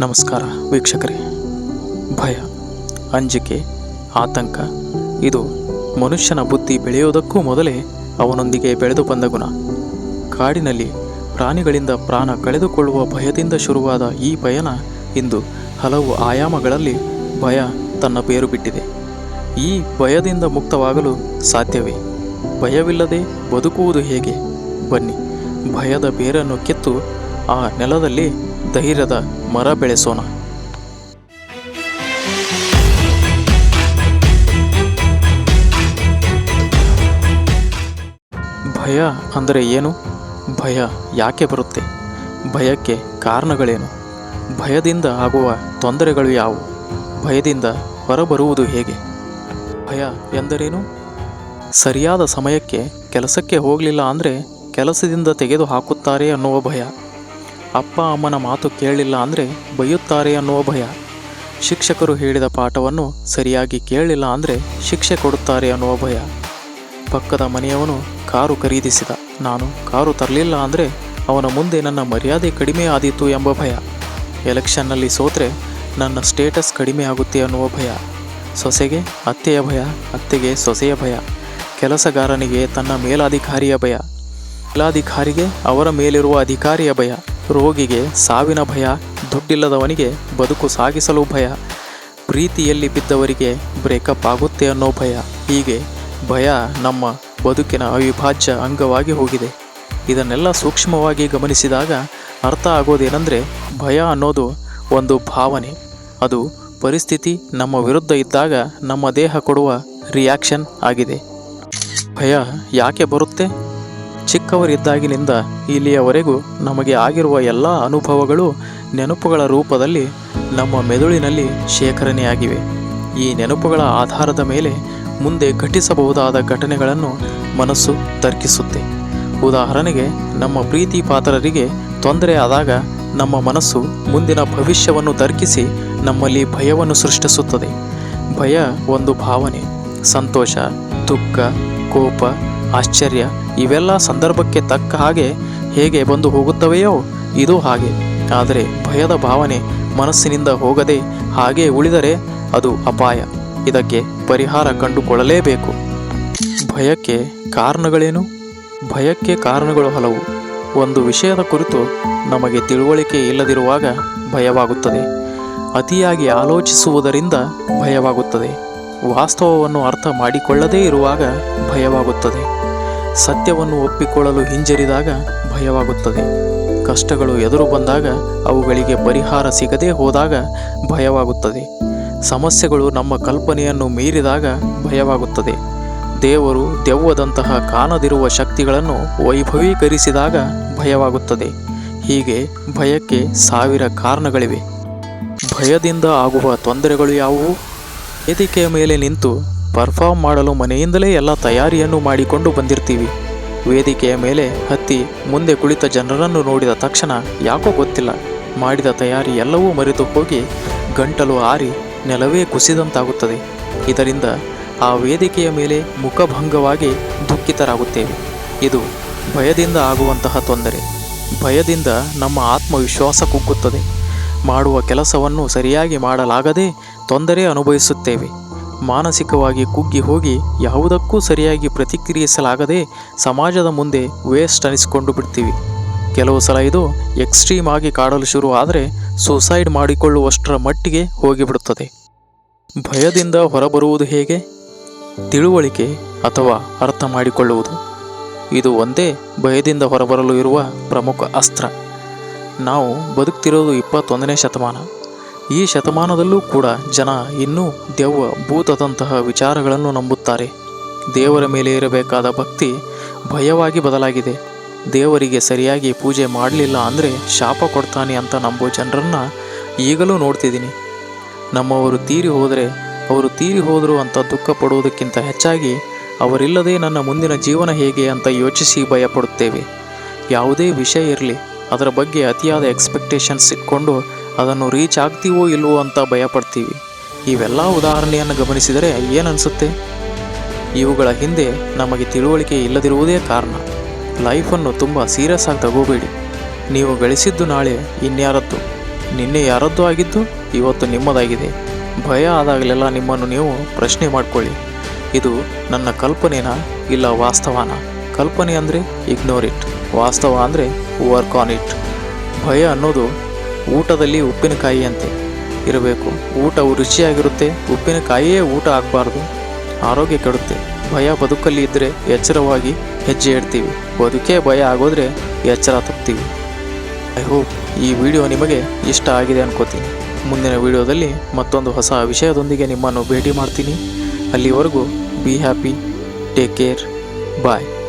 ನಮಸ್ಕಾರ ವೀಕ್ಷಕರೇ. ಭಯ, ಅಂಜಿಕೆ, ಆತಂಕ, ಇದು ಮನುಷ್ಯನ ಬುದ್ಧಿ ಬೆಳೆಯುವುದಕ್ಕೂ ಮೊದಲೇ ಅವನೊಂದಿಗೆ ಬೆಳೆದು ಬಂದ ಗುಣ. ಕಾಡಿನಲ್ಲಿ ಪ್ರಾಣಿಗಳಿಂದ ಪ್ರಾಣ ಕಳೆದುಕೊಳ್ಳುವ ಭಯದಿಂದ ಶುರುವಾದ ಈ ಪಯಣ ಇಂದು ಹಲವು ಆಯಾಮಗಳಲ್ಲಿ ಭಯ ತನ್ನ ಬೇರು ಬಿಟ್ಟಿದೆ. ಈ ಭಯದಿಂದ ಮುಕ್ತವಾಗಲು ಸಾಧ್ಯವೇ? ಭಯವಿಲ್ಲದೆ ಬದುಕುವುದು ಹೇಗೆ? ಬನ್ನಿ, ಭಯದ ಬೇರನ್ನು ಕಿತ್ತು ಆ ನೆಲದಲ್ಲಿ ಧೈರ್ಯದ ಮರ ಬೆಳೆಸೋಣ. ಭಯ ಅಂದರೆ ಏನು? ಭಯ ಯಾಕೆ ಬರುತ್ತೆ? ಭಯಕ್ಕೆ ಕಾರಣಗಳೇನು? ಭಯದಿಂದ ಆಗುವ ತೊಂದರೆಗಳು ಯಾವುವು? ಭಯದಿಂದ ಹೊರಬರುವುದು ಹೇಗೆ? ಭಯ ಎಂದರೇನು? ಸರಿಯಾದ ಸಮಯಕ್ಕೆ ಕೆಲಸಕ್ಕೆ ಹೋಗಲಿಲ್ಲ ಅಂದರೆ ಕೆಲಸದಿಂದ ತೆಗೆದು ಹಾಕುತ್ತಾರೆ ಅನ್ನುವ ಭಯ. ಅಪ್ಪ ಅಮ್ಮನ ಮಾತು ಕೇಳಿಲ್ಲ ಅಂದರೆ ಬೈಯುತ್ತಾರೆ ಅನ್ನುವ ಭಯ. ಶಿಕ್ಷಕರು ಹೇಳಿದ ಪಾಠವನ್ನು ಸರಿಯಾಗಿ ಕೇಳಿಲ್ಲ ಅಂದರೆ ಶಿಕ್ಷೆ ಕೊಡುತ್ತಾರೆ ಅನ್ನುವ ಭಯ. ಪಕ್ಕದ ಮನೆಯವನು ಕಾರು ಖರೀದಿಸಿದ. ನಾನು ಕಾರು ತರಲಿಲ್ಲ ಅಂದರೆ ಅವನ ಮುಂದೆ ನನ್ನ ಮರ್ಯಾದೆ ಕಡಿಮೆ ಆದೀತು ಎಂಬ ಭಯ. ಎಲೆಕ್ಷನ್ನಲ್ಲಿ ಸೋತ್ರೆ ನನ್ನ ಸ್ಟೇಟಸ್ ಕಡಿಮೆ ಆಗುತ್ತೆ ಅನ್ನುವ ಭಯ. ಸೊಸೆಗೆ ಅತ್ತೆಯ ಭಯ, ಅತ್ತೆಗೆ ಸೊಸೆಯ ಭಯ. ಕೆಲಸಗಾರನಿಗೆ ತನ್ನ ಮೇಲಾಧಿಕಾರಿಯ ಭಯ. ಮೇಲಾಧಿಕಾರಿಗೆ ಅವರ ಮೇಲಿರುವ ಅಧಿಕಾರಿಯ ಭಯ. ರೋಗಿಗೆ ಸಾವಿನ ಭಯ, ದುಡ್ಡಿಲ್ಲದವನಿಗೆ ಬದುಕು ಸಾಗಿಸಲು ಭಯ, ಪ್ರೀತಿಯಲ್ಲಿ ಬಿದ್ದವರಿಗೆ ಬ್ರೇಕಪ್ ಆಗುತ್ತೆ ಅನ್ನೋ ಭಯ. ಹೀಗೆ ಭಯ ನಮ್ಮ ಬದುಕಿನ ಅವಿಭಾಜ್ಯ ಅಂಗವಾಗಿ ಹೋಗಿದೆ. ಇದನ್ನೆಲ್ಲ ಸೂಕ್ಷ್ಮವಾಗಿ ಗಮನಿಸಿದಾಗ ಅರ್ಥ ಆಗೋದೇನೆಂದರೆ ಭಯ ಅನ್ನೋದು ಒಂದು ಭಾವನೆ. ಅದು ಪರಿಸ್ಥಿತಿ ನಮ್ಮ ವಿರುದ್ಧ ಇದ್ದಾಗ ನಮ್ಮ ದೇಹ ಕೊಡುವ ರಿಯಾಕ್ಷನ್ ಆಗಿದೆ. ಭಯ ಯಾಕೆ ಬರುತ್ತೆ? ಚಿಕ್ಕವರಿದ್ದಾಗಿನಿಂದ ಇಲ್ಲಿಯವರೆಗೂ ನಮಗೆ ಆಗಿರುವ ಎಲ್ಲ ಅನುಭವಗಳು ನೆನಪುಗಳ ರೂಪದಲ್ಲಿ ನಮ್ಮ ಮೆದುಳಿನಲ್ಲಿ ಶೇಖರಣೆಯಾಗಿವೆ. ಈ ನೆನಪುಗಳ ಆಧಾರದ ಮೇಲೆ ಮುಂದೆ ಘಟಿಸಬಹುದಾದ ಘಟನೆಗಳನ್ನು ಮನಸ್ಸು ತರ್ಕಿಸುತ್ತೆ. ಉದಾಹರಣೆಗೆ, ನಮ್ಮ ಪ್ರೀತಿ ಪಾತ್ರರಿಗೆ ತೊಂದರೆ ಆದಾಗ ನಮ್ಮ ಮನಸ್ಸು ಮುಂದಿನ ಭವಿಷ್ಯವನ್ನು ತರ್ಕಿಸಿ ನಮ್ಮಲ್ಲಿ ಭಯವನ್ನು ಸೃಷ್ಟಿಸುತ್ತದೆ. ಭಯ ಒಂದು ಭಾವನೆ. ಸಂತೋಷ, ದುಃಖ, ಕೋಪ ಆಶ್ಚರ್ಯ. ಇವೆಲ್ಲ ಸಂದರ್ಭಕ್ಕೆ ತಕ್ಕ ಹಾಗೆ ಹೇಗೆ ಬಂದು ಹೋಗುತ್ತವೆಯೋ ಇದು ಹಾಗೆ. ಆದರೆ ಭಯದ ಭಾವನೆ ಮನಸ್ಸಿನಿಂದ ಹೋಗದೆ ಹಾಗೆ ಉಳಿದರೆ ಅದು ಅಪಾಯ. ಇದಕ್ಕೆ ಪರಿಹಾರ ಕಂಡುಕೊಳ್ಳಲೇಬೇಕು. ಭಯಕ್ಕೆ ಕಾರಣಗಳೇನು? ಭಯಕ್ಕೆ ಕಾರಣಗಳು ಹಲವು. ಒಂದು ವಿಷಯದ ಕುರಿತು ನಮಗೆ ತಿಳುವಳಿಕೆ ಇಲ್ಲದಿರುವಾಗ ಭಯವಾಗುತ್ತದೆ. ಅತಿಯಾಗಿ ಆಲೋಚಿಸುವುದರಿಂದ ಭಯವಾಗುತ್ತದೆ. ವಾಸ್ತವವನ್ನು ಅರ್ಥ ಮಾಡಿಕೊಳ್ಳದೇ ಇರುವಾಗ ಭಯವಾಗುತ್ತದೆ. ಸತ್ಯವನ್ನು ಒಪ್ಪಿಕೊಳ್ಳಲು ಹಿಂಜರಿದಾಗ ಭಯವಾಗುತ್ತದೆ. ಕಷ್ಟಗಳು ಎದುರು ಬಂದಾಗ ಅವುಗಳಿಗೆ ಪರಿಹಾರ ಸಿಗದೇ ಹೋದಾಗ ಭಯವಾಗುತ್ತದೆ. ಸಮಸ್ಯೆಗಳು ನಮ್ಮ ಕಲ್ಪನೆಯನ್ನು ಮೀರಿದಾಗ ಭಯವಾಗುತ್ತದೆ. ದೇವರು ದೆವ್ವದಂತಹ ಕಾಣದಿರುವ ಶಕ್ತಿಗಳನ್ನು ವೈಭವೀಕರಿಸಿದಾಗ ಭಯವಾಗುತ್ತದೆ. ಹೀಗೆ ಭಯಕ್ಕೆ ಸಾವಿರ ಕಾರಣಗಳಿವೆ. ಭಯದಿಂದ ಆಗುವ ತೊಂದರೆಗಳು ಯಾವುವು? ವೇದಿಕೆಯ ಮೇಲೆ ನಿಂತು ಪರ್ಫಾರ್ಮ್ ಮಾಡಲು ಮನೆಯಿಂದಲೇ ಎಲ್ಲ ತಯಾರಿಯನ್ನು ಮಾಡಿಕೊಂಡು ಬಂದಿರ್ತೀವಿ. ವೇದಿಕೆಯ ಮೇಲೆ ಹತ್ತಿ ಮುಂದೆ ಕುಳಿತ ಜನರನ್ನು ನೋಡಿದ ತಕ್ಷಣ ಯಾಕೋ ಗೊತ್ತಿಲ್ಲ. ಮಾಡಿದ ತಯಾರಿ ಎಲ್ಲವೂ ಮರೆತು ಹೋಗಿ ಗಂಟಲು ಆರಿ ನೆಲವೇ ಕುಸಿದಂತಾಗುತ್ತದೆ. ಇದರಿಂದ ಆ ವೇದಿಕೆಯ ಮೇಲೆ ಮುಖಭಂಗವಾಗಿ ದುಃಖಿತರಾಗುತ್ತೇವೆ. ಇದು ಭಯದಿಂದ ಆಗುವಂತಹ ತೊಂದರೆ. ಭಯದಿಂದ ನಮ್ಮ ಆತ್ಮವಿಶ್ವಾಸ ಕುಗ್ಗುತ್ತದೆ. ಮಾಡುವ ಕೆಲಸವನ್ನು ಸರಿಯಾಗಿ ಮಾಡಲಾಗದೆ ತೊಂದರೆ ಅನುಭವಿಸುತ್ತೇವೆ. ಮಾನಸಿಕವಾಗಿ ಕುಗ್ಗಿ ಹೋಗಿ ಯಾವುದಕ್ಕೂ ಸರಿಯಾಗಿ ಪ್ರತಿಕ್ರಿಯಿಸಲಾಗದೆ ಸಮಾಜದ ಮುಂದೆ ವೇಸ್ಟ್ ಅನಿಸಿಕೊಂಡು ಬಿಡ್ತೀವಿ. ಕೆಲವು ಸಲ ಇದು ಎಕ್ಸ್ಟ್ರೀಮ್ ಆಗಿ ಕಾಡಲು ಶುರು ಆದರೆ ಸೂಸೈಡ್ ಮಾಡಿಕೊಳ್ಳುವಷ್ಟರ ಮಟ್ಟಿಗೆ ಹೋಗಿಬಿಡುತ್ತದೆ. ಭಯದಿಂದ ಹೊರಬರುವುದು ಹೇಗೆ? ತಿಳುವಳಿಕೆ ಅಥವಾ ಅರ್ಥ ಮಾಡಿಕೊಳ್ಳುವುದು? ಇದು ಒಂದೇ ಭಯದಿಂದ ಹೊರಬರಲು ಇರುವ ಪ್ರಮುಖ ಅಸ್ತ್ರ. ನಾವು ಬದುಕ್ತಿರೋದು ಇಪ್ಪತ್ತೊಂದನೇ ಶತಮಾನ. ಈ ಶತಮಾನದಲ್ಲೂ ಕೂಡ ಜನ ಇನ್ನೂ ದೆವ್ವ ಭೂತದಂತಹ ವಿಚಾರಗಳನ್ನು ನಂಬುತ್ತಾರೆ. ದೇವರ ಮೇಲೆ ಇರಬೇಕಾದ ಭಕ್ತಿ ಭಯವಾಗಿ ಬದಲಾಗಿದೆ. ದೇವರಿಗೆ ಸರಿಯಾಗಿ ಪೂಜೆ ಮಾಡಲಿಲ್ಲ ಅಂದರೆ ಶಾಪ ಕೊಡ್ತಾನೆ ಅಂತ ನಂಬೋ ಜನರನ್ನು ಈಗಲೂ ನೋಡ್ತಿದ್ದೀನಿ. ನಮ್ಮವರು ತೀರಿ ಹೋದರೆ ಅವರು ತೀರಿ ಹೋದರು ಅಂತ ದುಃಖ ಪಡುವುದಕ್ಕಿಂತ ಹೆಚ್ಚಾಗಿ ಅವರಿಲ್ಲದೆ ನನ್ನ ಮುಂದಿನ ಜೀವನ ಹೇಗೆ ಅಂತ ಯೋಚಿಸಿ ಭಯಪಡುತ್ತೇವೆ. ಯಾವುದೇ ವಿಷಯ ಇರಲಿ, ಅದರ ಬಗ್ಗೆ ಅತಿಯಾದ ಎಕ್ಸ್ಪೆಕ್ಟೇಷನ್ಸ್ ಇಟ್ಕೊಂಡು ಅದನ್ನು ರೀಚ್ ಆಗ್ತೀವೋ ಇಲ್ವೋ ಅಂತ ಭಯಪಡ್ತೀವಿ. ಇವೆಲ್ಲ ಉದಾಹರಣೆಯನ್ನು ಗಮನಿಸಿದರೆ ಏನನ್ಸುತ್ತೆ? ಇವುಗಳ ಹಿಂದೆ ನಮಗೆ ತಿಳುವಳಿಕೆ ಇಲ್ಲದಿರುವುದೇ ಕಾರಣ. ಲೈಫನ್ನು ತುಂಬ ಸೀರಿಯಸ್ ಆಗಿ ತಗೋಬೇಡಿ. ನೀವು ಗಳಿಸಿದ್ದು ನಾಳೆ ಇನ್ಯಾರದ್ದು? ನಿನ್ನೆ ಯಾರದ್ದು ಆಗಿದ್ದು? ಇವತ್ತು ನಿಮ್ಮದಾಗಿದೆ. ಭಯ ಆದಾಗಲೆಲ್ಲ ನಿಮ್ಮನ್ನು ನೀವು ಪ್ರಶ್ನೆ ಮಾಡಿಕೊಳ್ಳಿ. ಇದು ನನ್ನ ಕಲ್ಪನೆನಾ ಇಲ್ಲ ವಾಸ್ತವನಾ? ಕಲ್ಪನೆ ಅಂದರೆ ಇಗ್ನೋರ್ ಇಟ್ ವಾಸ್ತವ ಅಂದರೆ ವರ್ಕ್ ಆನ್ ಇಟ್ ಭಯ ಅನ್ನೋದು ಊಟದಲ್ಲಿ ಉಪ್ಪಿನಕಾಯಿ ಅಂತೆ ಇರಬೇಕು. ಊಟವು ರುಚಿಯಾಗಿರುತ್ತೆ. ಉಪ್ಪಿನಕಾಯಿಯೇ ಊಟ ಆಗಬಾರ್ದು. ಆರೋಗ್ಯ ಕೆಡುತ್ತೆ. ಭಯ ಬದುಕಲ್ಲಿ ಇದ್ದರೆ ಎಚ್ಚರವಾಗಿ ಹೆಜ್ಜೆ ಇಡ್ತೀವಿ ಬದುಕೇ ಭಯ ಆಗೋದ್ರೆ ಎಚ್ಚರ ತಪ್ತೀವಿ. ಐ ಹೋಪ್ ಈ ವಿಡಿಯೋ ನಿಮಗೆ ಇಷ್ಟ ಆಗಿದೆ ಅನ್ಕೋತೀನಿ. ಮುಂದಿನ ವಿಡಿಯೋದಲ್ಲಿ ಮತ್ತೊಂದು ಹೊಸ ವಿಷಯದೊಂದಿಗೆ ನಿಮ್ಮನ್ನು ಭೇಟಿ ಮಾಡ್ತೀನಿ. ಅಲ್ಲಿವರೆಗೂ be happy take care bye